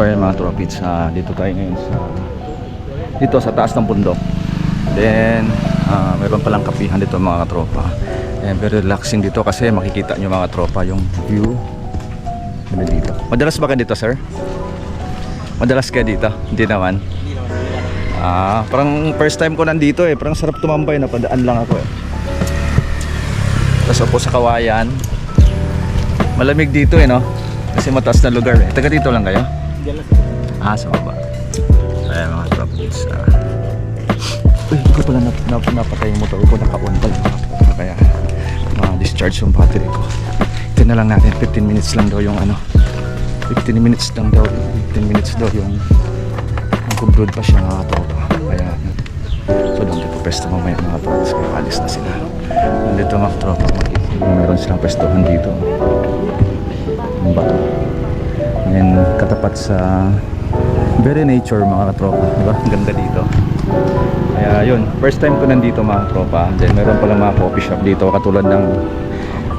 So ayan mga tropits, ah, dito tayo ngayon sa dito sa taas ng bundok. Then ah, meron palang kapihan dito mga tropa. And very relaxing dito kasi makikita nyo mga tropa yung view na dito. Madalas ba kayo dito sir? Madalas kayo dito? Hindi naman. Ah, parang first time ko nandito eh. Parang sarap tumambay na padaan lang ako eh. Tapos upo sa kawayan. Malamig dito eh no? Kasi mataas na lugar eh. Taga dito lang kayo? Ah, sa baba. Ayan mga tropis. Ah. Uy, ko pala nap nap napatay yung motor ko. Naka-on pala. Kaya ma-discharge yung battery ko. Ito na lang natin. 15 minutes lang daw yung ano. 15 minutes lang daw. 15 minutes daw yung conclude pa siya mga tropa. Kaya. So doon dito pwesto mamaya mga tropas. Kaya alis na sila. Nandito mga tropa. Meron silang pwestohan dito. Ang bato. And katapat sa very nature mga katropa. Diba? Ang ganda dito. Kaya yun, first time ko nandito mga tropa. Then meron pala mga coffee shop dito katulad ng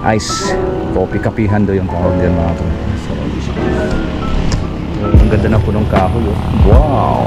ice coffee kapihan do yung tawag din mga tropa. So, ang ganda ng punong kahoy. Oh. Wow!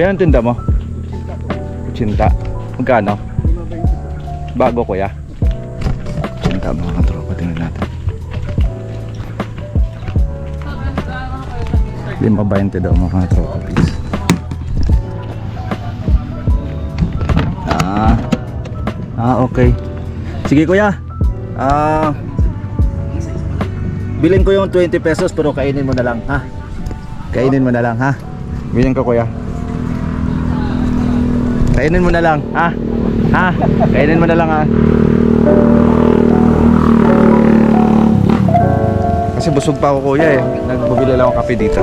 Kuya, ang tinda mo? Cinta. Magkano? Bago kuya. Cinta mga katropa, tingnan natin. Lima 20 daw mga katropa, please. Ah. Ah, okay. Sige kuya. Ah. Bilhin ko yung 20 pesos pero kainin mo na lang, ha? Kainin mo na lang, ha? Bilhin ko kuya. Kainin mo na lang, ha? Ha? Kainin mo na lang, ha? Kasi busog pa ako, kuya, eh. Nagbubili lang ako kape dito.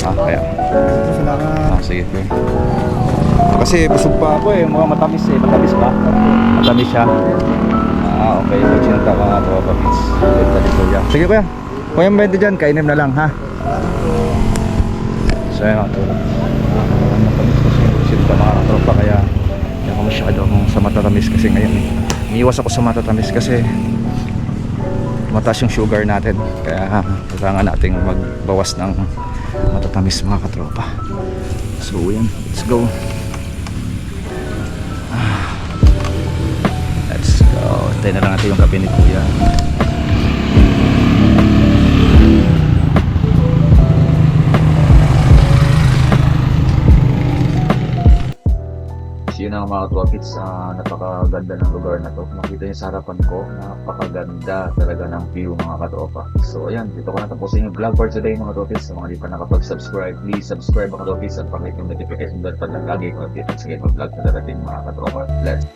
Ah, kaya. Ah, sige, kuya. Kasi busog pa ako, eh. Mga matamis, eh. Matamis ba? Matamis siya. Ah, okay. Magsinta ka nga to, kapits. Ganda ni kuya. Sige, kuya. Kuya, may dyan. Kainin mo na lang, ha? So, ayun, ito. Matamis kasi yung sinta mga katropa kaya hindi ako masyado akong sa matatamis kasi ngayon eh. Ako sa matatamis kasi mataas yung sugar natin. Kaya kailangan nating magbawas ng matatamis mga katropa. So yan. Let's go. Ah. let's go. Tayo na lang natin yung kape ni kuya yun ang mga tropits sa napakaganda ng lugar na to. Makita niyo sa harapan ko, napakaganda talaga ng view mga katropa. So ayan, dito ko natapusin yung vlog for today mga tropits. Sa mga di pa nakapag-subscribe, please subscribe mga tropits at pakit yung notification bell para lagi ko update sa mga vlog na darating mga katropa. Let's